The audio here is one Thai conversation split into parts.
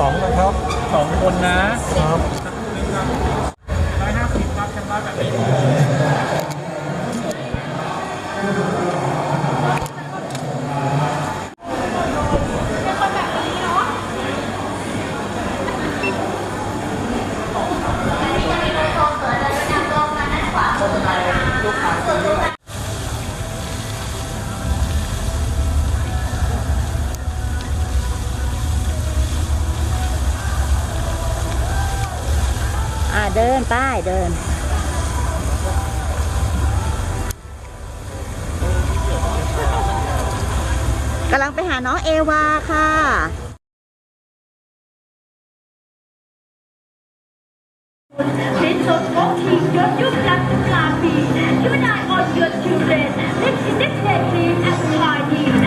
ครับสองนะครับสองคนนะครับร้อยห้าสิบครับชำระแบบนี้ เดินป้ายเดิน กำลังไปหาน้องเอวาค่ะลิ้นสดโทียยุบยักตุลาปีชื่อนายออนยศชูเรนนิสนิสเนตีแอสควาดี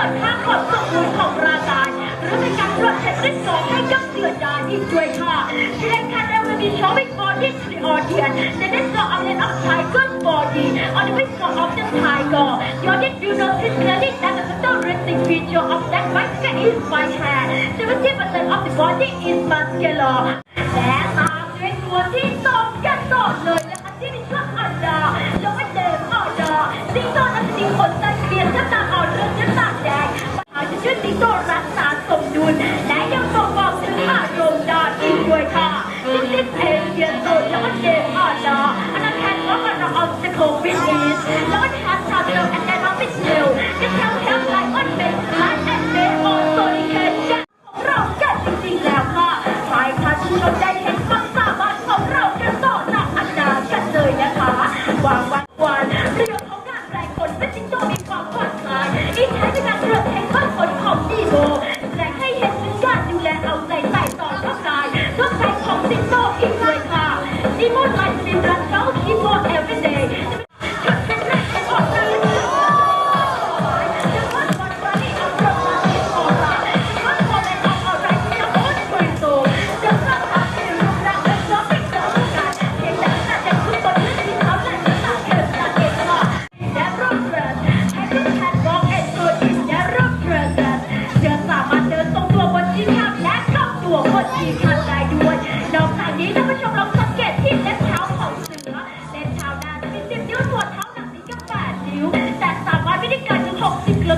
กิดค่าความสมบูรณ์ของร่างกายหรือเป็นการตรวจเช็คริดสองให้กับเสือดายอีกด้วยค่ะที่เล่นคันเดวิมีชอวิ่งบอดี้ทรีออเดียนในเล่นสองเอาเล่นออฟไทเกิลบอดี้ on the whistle of the tiger your did you notice clearly that the characteristic feature of that bicycle is white hair 70% of the body is muscular และตามด้วยตัวที่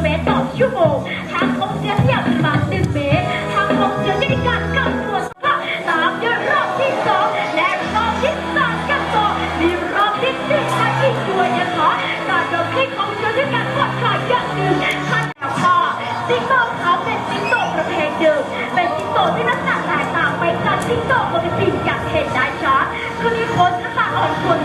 เมตรต่อชั่วโมงทางองเสือขยับประมาณ1เมตรทางองเสือจะได้การกลับตัวค่ะตามด้วยรอบที่สองและรอบที่สามกันต่อมีรอบที่สี่มาอีกด้วยนะคะการเดินที่ของเสือด้วยการผ่อนคลายอย่างหนึ่งขั้นแล้วค่ะสิงโตเขาเป็นสิงโตประเภทเดิมเป็นสิงโตที่ลักษณะแตกต่างไปจากสิงโตปกติอย่างเห็นได้ชัดคือมีขนลักษณะอ่อนกว่า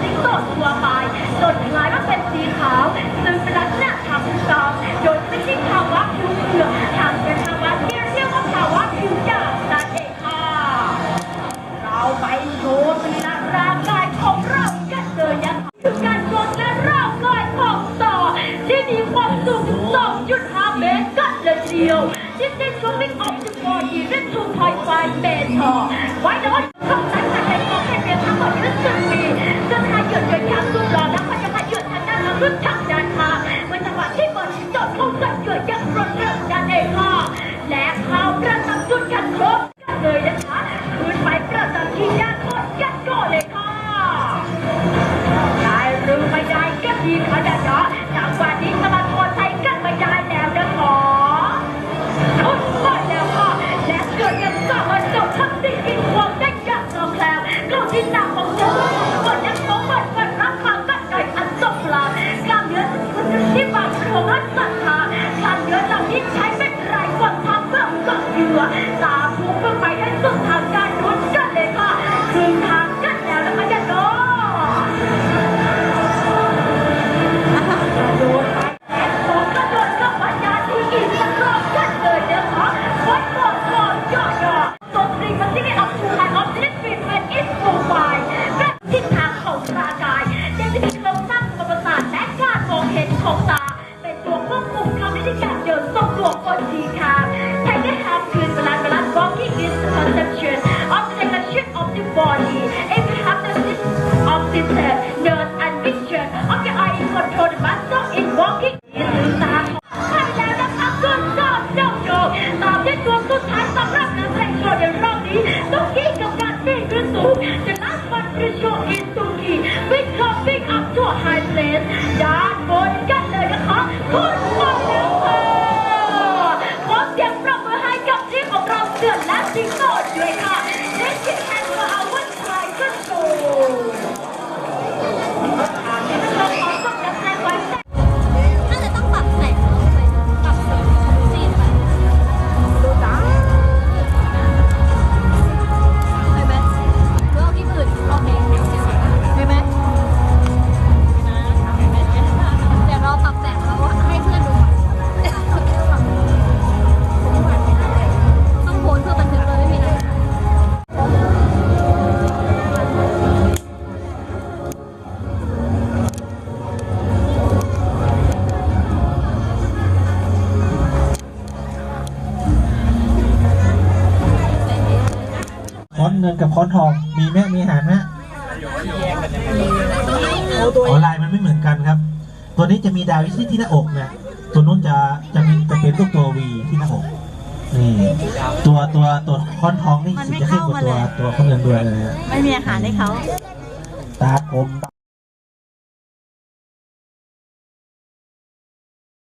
เงินกับค้อนทองมีไหมมีอาหารไหมอ๋อลายมันไม่เหมือนกันครับ ตัวนี้จะมีดาวที่ที่หน้าอกนะตัวนู้นจะจะมีจะเป็นรูปตัววีที่หน้าอกนี่ตัวตัวตัวค้อนทองนี่มันสีไม่จะเข้มกว่าเข้ามาตัวเลยตัวข้างเงินด้วยนะฮะไม่มีอาหารให้เขา ตากลม